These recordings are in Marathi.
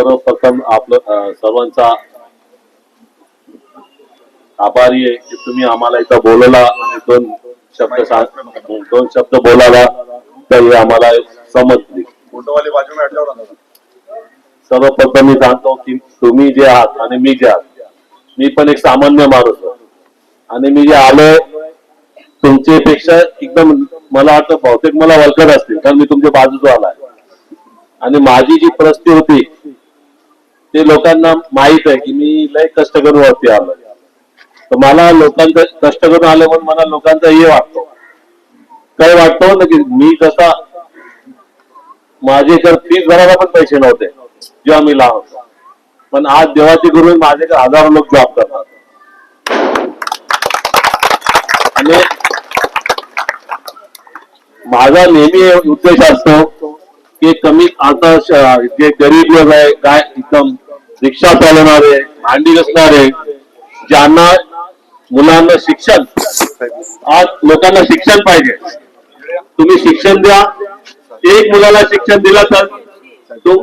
सर्वप्रथम आपलं सर्वांचा आभारी आहे की तुम्ही आम्हाला इथं बोलवला आणि दोन शब्द दोन शब्द बोलायला तर हे आम्हाला समजली. सर्वप्रथम मी सांगतो की तुम्ही जे आहात आणि मी जे आहात मी पण एक सामान्य माणूस आहे. आणि मी जे आलोय तुमच्या पेक्षा एकदम मला वाटतं बहुतेक मला वळखत असतील कारण मी तुमच्या बाजूचा आलाय आणि माझी जी परिस्थिती होती ते लोकांना माहीत आहे की मी लय कष्ट करून वरती आलो तर मला लोकांचं कष्ट करून आलं म्हणून मला लोकांचा हे वाटतो. काय वाटतो हो ना की मी कसा माझे तर फीस भरायला पण पैसे नव्हते जेव्हा मी लहान होतो. पण आज देवाची गुरु माझ्याकडे हजारो लोक जॉब करतात. आणि माझा नेहमी उद्देश असतो की कमी आता जे गरीब लोक आहे काय एकदम रिक्षा चालवणारे भांडी नसणारे ज्यांना मुलांना शिक्षण आज लोकांना शिक्षण पाहिजे. तुम्ही शिक्षण द्या. एक मुलाला शिक्षण दिलं तर तो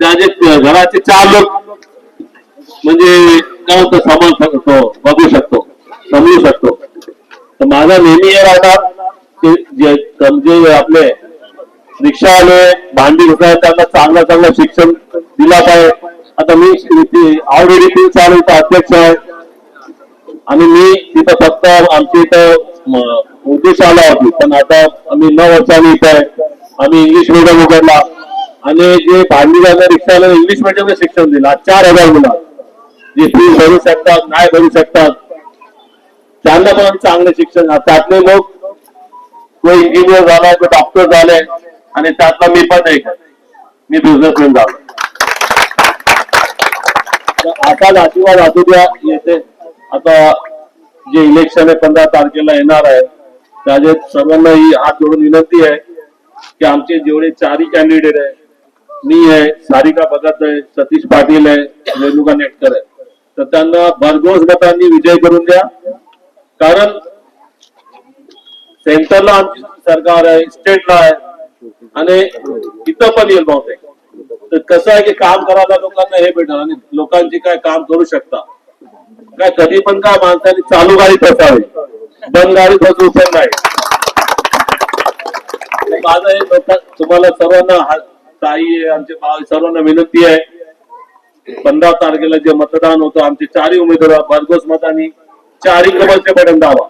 त्याचे घराचे चार लोक म्हणजे काय होतं समज शकतो बघू शकतो समजू शकतो. तर माझा नेहमी हे राहणार की जे समजे आपले रिक्षावाले भांडी घुसाय त्यांना चांगलं चांगलं शिक्षण दिला पाहिजे. आता मी ऑलरेडी ती चालू अध्यक्ष आहे. आणि मी तिथं फक्त आमच्या इथं उद्देश आला होती. पण आता आम्ही नऊ वर्षांनी इथं आहे. आम्ही इंग्लिश मिडियम उघडला. आणि जे भांडी जाणार रिक्षाला इंग्लिश मिडियमचं शिक्षण दिलं. चार हजार मुलं. जे फी भरू शकतात नाही भरू शकतात. त्यांना पण चांगलं शिक्षण. त्यातले लोक तो इंजिनियर झालाय तो डॉक्टर झालाय. आणि त्यातला मी पण एक आहे. मी बिझनेसमॅन झालो. आता असाच आशीर्वाद असू द्या येते. आता जे इलेक्शन आहे पंधरा तारखेला येणार आहे. त्याचे सर्वांना ही हात जोडून विनंती आहे की आमचे जेवढे चारही कॅन्डिडेट आहे मी आहे सारिका भगत आहे सतीश पाटील आहे रेणुका नेटकर आहे. तर त्यांना भरघोस मतांनी विजय करून द्या. कारण सेंटरला आमची सरकार आहे स्टेटला आहे. आणि इथं पण येईल बहुतेक. तर कसं आहे की काम करायला लोकांना हे भेटणार आणि लोकांची काय काम करू शकता? काय कधी पण काय माणसाने चालू गाडी बसावी? बंद गाडी बसू पण नाही. माझं हे तुम्हाला सर्वांना ताई आहे, आमचे सर्वांना विनंती आहे. पंधरा तारखेला जे मतदान होतं आमचे चारही उमेदवार भरघोस मतांनी चारही कमलचे बटन दावा